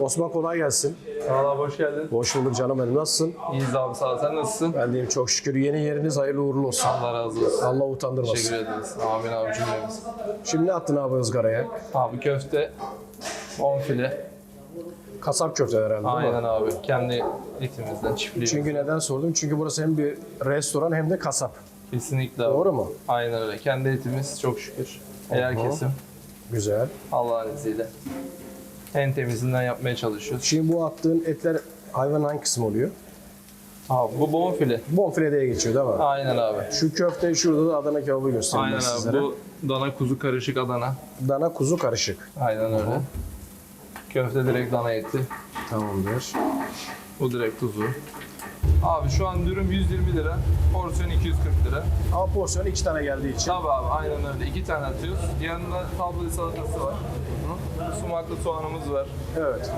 Osman kolay gelsin. Sağ ol abi hoş geldin. Hoş bulduk canım benim. Nasılsın? İyiyiz abi sağ ol. Sen nasılsın? Ben deyim çok şükür. Yeni yeriniz hayırlı uğurlu olsun. Allah razı olsun. Allah utandırmasın. Teşekkür ederiz. Amin abi cümlemiz. Şimdi ne attın abi ızgaraya? Abi köfte, bonfile. Kasap köfte herhalde değil mi? Aynen abi. Kendi etimizden çiftliği. Çünkü neden sordum? Çünkü burası hem bir restoran hem de kasap. Kesinlikle abi. Doğru mu? Aynen öyle. Kendi etimiz çok şükür. Helal Oho. kesim. Güzel. Allah'ın izniyle. En temizinden yapmaya çalışıyoruz. Şimdi bu attığın etler hayvanın hangi kısmı oluyor? Abi bu bonfile. Bonfileye geçiyor değil mi? Aynen abi. Şu köfte şurada da Adana kebabı göstereyim Aynen ben abi. sizlere. Bu dana kuzu karışık Adana. Dana kuzu karışık. Aynen öyle. Köfte direkt dana eti. Tamamdır. Bu direkt tuzu. Abi şu an dürüm 120 lira. Porsiyon 240 lira. Ama porsiyon iki tane geldiği için. Tabii abi aynen öyle. İki tane atıyoruz. Yanında tablo salatası var. Sumaklı soğanımız var. Evet.